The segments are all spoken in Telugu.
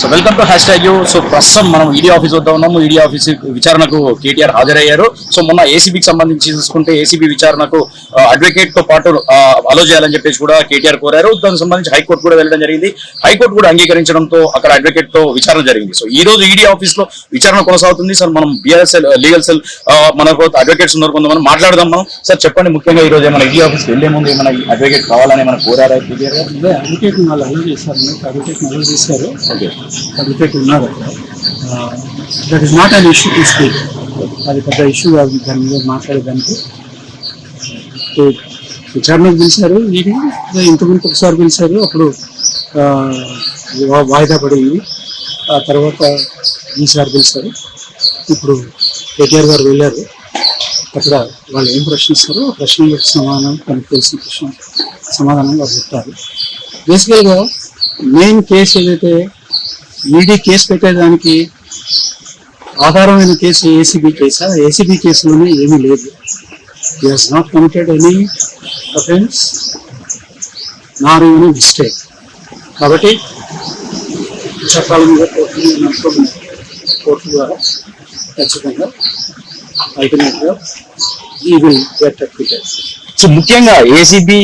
So welcome to hashtag you so ప్రస్తుతం మనం ఈడీ ఆఫీస్ వద్ద ఉన్నాము. ఈడీ ఆఫీస్ విచారణకు కేటీఆర్ హాజరయ్యారు. సో మొన్న ఏసీబీకి సంబంధించి చూసుకుంటే ఏసీబీ విచారణకు అడ్వకేట్తో పాటు అలో చేయాలని చెప్పేసి కూడా కేటీఆర్ కోరారు. దానికి సంబంధించి హైకోర్టు కూడా వెళ్ళడం జరిగింది. హైకోర్టు కూడా అంగీకరించడంతో అక్కడ అడ్వకేట్తో విచారణ జరిగింది. సో ఈ రోజు ఈడీ ఆఫీస్లో విచారణ కొనసాగుతుంది. సార్ మనం బిఆర్ఎస్ఎల్ లీగల్ సెల్ మనకు అడ్వకేట్స్ ఉన్నారు కొంతమంది. మాట్లాడదాం మనం. సార్ చెప్పండి ముఖ్యంగా ఈ రోజు ఏమైనా ఈడీ ఆఫీస్ వెళ్ళే ముందు ఏమైనా అడ్వకేట్ కావాలని ఏమైనా కోరారా అడ్వకేట్ వాళ్ళు అలౌ చేశారు. అడ్వకేట్ అలౌ చేశారు. ఓకే ఉన్నారు అక్కడ that is not an issue to speak అది పెద్ద ఇష్యూ కాదు దాని మీద మాట్లాడేదానికి విచారణకు పిలిచారు ఇది ఇంతకుముందు ఒకసారి పిలిచారు అప్పుడు వాయిదా పడింది ఆ తర్వాత ఈసారి పిలిచారు ఇప్పుడు కేటీఆర్ గారు వెళ్ళారు. అక్కడ వాళ్ళు ఏం ప్రశ్నిస్తారో ఆ ప్రశ్నలకు సమాధానం తనకు తెలిసిన ప్రశ్న సమాధానం వారు చెప్తారు బేసికల్గా మెయిన్ కేసు ఏదైతే ఈడీ కేసు పెట్టేదానికి ఆధారమైన కేసు ఏసీబీ కేసా? ఏసీబీ కేసులోనే ఏమీ లేదు. Has not committed any offence nor any mistake కాబట్టి చట్టాల మీద కోర్టు నడుపుతున్నారు కోర్టు ద్వారా ఖచ్చితంగా అల్టిమేట్గా ఈ విల్ గెట్ అక్విటెడ్ సో ముఖ్యంగా ఏసీబీ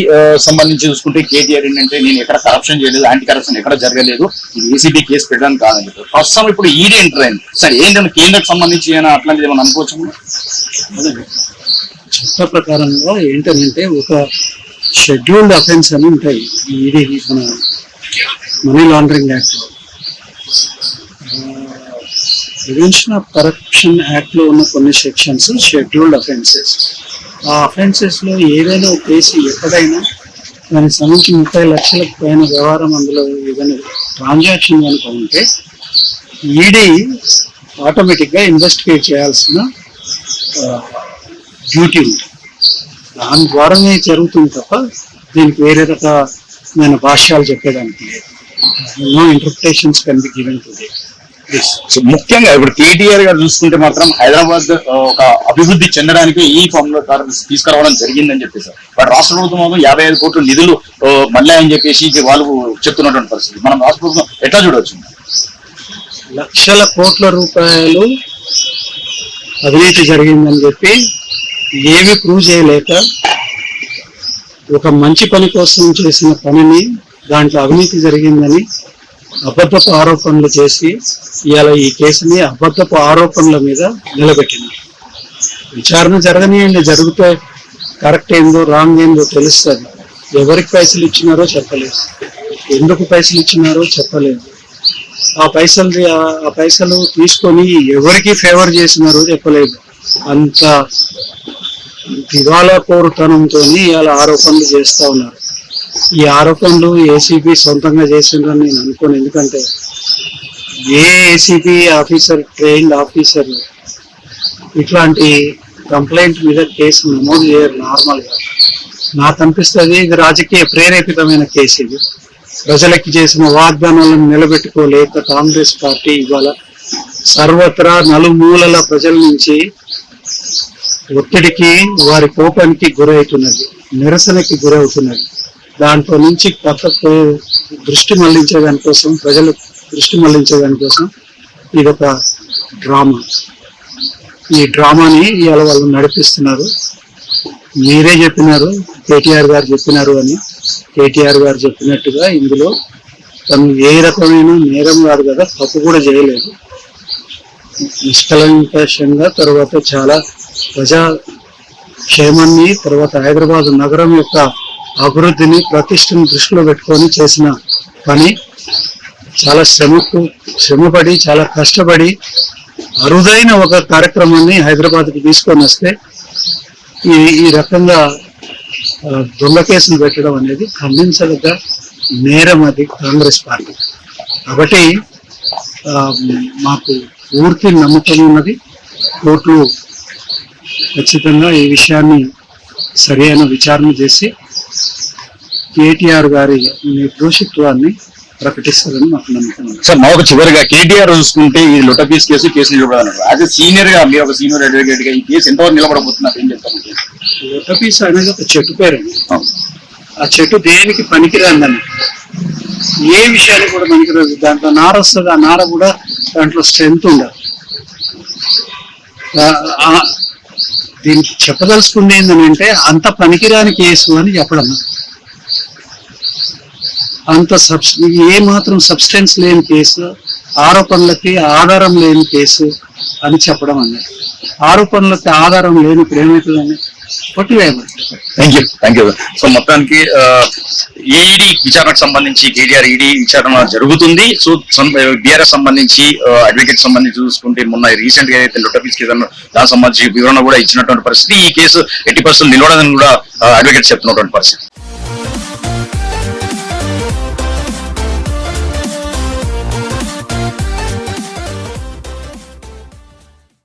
సంబంధించి చూసుకుంటే కేటీఆర్ ఏంటంటే నేను ఎక్కడ కరప్షన్ చేయలేదు యాంటీ కరప్షన్ ఎక్కడ జరగలేదు ఇది ఏసీబీ కేసు పెట్టడానికి కాదని చెప్పారు. ప్రస్తుతం ఇప్పుడు ఈడీ ఎంటర్ అయింది. సరే ఏంటంటే కేంద్రకు సంబంధించి ఏమైనా అట్లాంటిది ఏమైనా అనుకోవచ్చు చట్ట ప్రకారంగా ఏంటంటే ఒక షెడ్యూల్డ్ అఫెన్స్ అని ఉంటాయి. ఈడీ మన money laundering act prevention of corruption యాక్ట్లో ఉన్న కొన్ని సెక్షన్స్ షెడ్యూల్డ్ అఫెన్సెస్ ఆ అఫెన్సెస్లో ఏదైనా ఒక కేసు ఎక్కడైనా దానికి సంబంధించి ముప్పై లక్షలకు పైన వ్యవహారం అందులో ఏదైనా ట్రాన్సాక్షన్ కనుక ఉంటే ఈడీ ఆటోమేటిక్గా ఇన్వెస్టిగేట్ చేయాల్సిన డ్యూటీ ఉంటుంది దాని ద్వారానే జరుగుతుంది తప్ప దీనికి వేరే రకమైన భాష్యాలు చెప్పేదానికి లేదు. No interpretations can be given to ముఖ్యంగా ఇప్పుడు కేటీఆర్ గారు చూసుకుంటే మాత్రం హైదరాబాద్ ఒక అభివృద్ధి చెందడానికి ఈ ఫామ్లో తీసుకురావడం జరిగిందని చెప్పేసి. బట్ రాష్ట్ర ప్రభుత్వం మాత్రం యాభై ఐదు కోట్ల నిధులు మళ్ళీ అని చెప్పేసి వాళ్ళు చెప్తున్నటువంటి పరిస్థితి. మనం రాష్ట్ర ప్రభుత్వం ఎట్లా చూడవచ్చు? లక్షల కోట్ల రూపాయలు అవినీతి జరిగిందని చెప్పి ఏమి ప్రూవ్ చేయలేక ఒక మంచి పని కోసం చేసిన పనిని దాంట్లో అవినీతి జరిగిందని అబద్ధపు ఆరోపణలు చేసి ఇవాళ ఈ కేసుని అబద్ధపు ఆరోపణల మీద నిలబెట్టినారు విచారణ జరగనియండి జరిగితే కరెక్ట్ ఏందో రాంగ్ ఏందో తెలుస్తుంది. ఎవరికి పైసలు ఇచ్చినారో చెప్పలేదు. ఎందుకు పైసలు ఇచ్చినారో చెప్పలేదు. ఆ పైసలు ఆ పైసలు తీసుకొని ఎవరికి ఫేవర్ చేసినారో చెప్పలేదు. అంత దివాలా కోరుతనంతో ఇవాళ ఆరోపణలు చేస్తా ఉన్నారు. ఈ ఆరోపణలు ఏసీబీ సొంతంగా చేసిండ్రని నేను అనుకోను. ఎందుకంటే ఏ ఏసీబీ ఆఫీసర్ ట్రైన్డ్ ఆఫీసర్ ఇట్లాంటి కంప్లైంట్ మీద కేసు నమోదు చేయరు నార్మల్గా. నాకు అనిపిస్తుంది ఇది రాజకీయ ప్రేరేపితమైన కేసు ఇది. ప్రజలకి చేసిన వాగ్దానాలను నిలబెట్టుకోలేక కాంగ్రెస్ పార్టీ ఇవాళ సర్వత్రా నలుమూలల ప్రజల నుంచి ఒత్తిడికి వారి కోపానికి గురవుతున్నది నిరసనకి గురవుతున్నది. దాంట్లో నుంచి కొత్త దృష్టి మళ్ళించే దానికోసం ప్రజలు దృష్టి మళ్ళించే దానికోసం ఇది ఒక డ్రామా. ఈ డ్రామాని ఇవాళ వాళ్ళు నడిపిస్తున్నారు. మీరే చెప్పినారు కేటీఆర్ గారు చెప్పినారు అని. కేటీఆర్ గారు చెప్పినట్టుగా ఇందులో తను ఏ రకమైన నేరం కాదు కదా తప్పు కూడా చేయలేదు. నిష్కలంకషంగా తర్వాత చాలా ప్రజా క్షేమాన్ని తర్వాత హైదరాబాద్ నగరం యొక్క అభివృద్ధిని ప్రతిష్టను దృష్టిలో పెట్టుకొని చేసిన పని. చాలా శ్రమకు శ్రమపడి చాలా కష్టపడి అరుదైన ఒక కార్యక్రమాన్ని హైదరాబాద్కి తీసుకొని వస్తే ఈ ఈ రకంగా దొంగ కేసులు పెట్టడం అనేది ఖండించదగ్గ నేరం అది కాంగ్రెస్ పార్టీ. కాబట్టి మాకు పూర్తి నమ్మకం ఉన్నది. కోర్టులు ఖచ్చితంగా ఈ విషయాన్ని సరైన విచారణ చేసి కేటీఆర్ గారి నిర్దోషిత్వాన్ని ప్రకటిస్తారని మాకు నమ్మకం సార్ మాకు చివరిగా కేటీఆర్ చూసుకుంటే ఈ లొటపీస్ కేసు కేసు నిలబడాలన్నారు యాజ్ సీనియర్గా మీరు ఒక సీనియర్ అడ్వకేట్గా ఈ కేసు ఎంతవరకు నిలబడబోతున్నారు? ఏం చెప్తారు? లోటపీస్ అనేది ఒక చెట్టు పేరు ఆ. చెట్టు దేనికి పనికిరాందని? ఏ విషయాన్ని కూడా పనికిరాదు. దాంట్లో నార వస్తుంది ఆ నార కూడా దాంట్లో స్ట్రెంగ్త్ ఉండదు దీనికి చెప్పదలుచుకుంది ఏంటంటే అంత పనికిరాని కేసు అని చెప్పడం. అంత సబ్స్ ఏ మాత్రం సబ్స్టెన్స్ లేని కేసు ఆరోపణలకి ఆధారం లేని కేసు అని చెప్పడం అన్నది. ఆరోపణలకి ఆధారం లేనప్పుడు ప్రేమికులని thank you thank you so మొత్తానికి ఈడీ విచారణకు సంబంధించి కేటీఆర్ ఈడీ విచారణ జరుగుతుంది. సో బీఆర్ఎస్ సంబంధించి అడ్వకేట్ సంబంధించి చూసుకుంటే మొన్న రీసెంట్గా అయితే లొటపీస్ కేసు దానికి సంబంధించి వివరణ కూడా ఇచ్చినటువంటి పరిస్థితి. ఈ కేసు ఎట్టి పరిస్థితులు నిలవడదని కూడా అడ్వకేట్ చెప్తున్నటువంటి పరిస్థితి.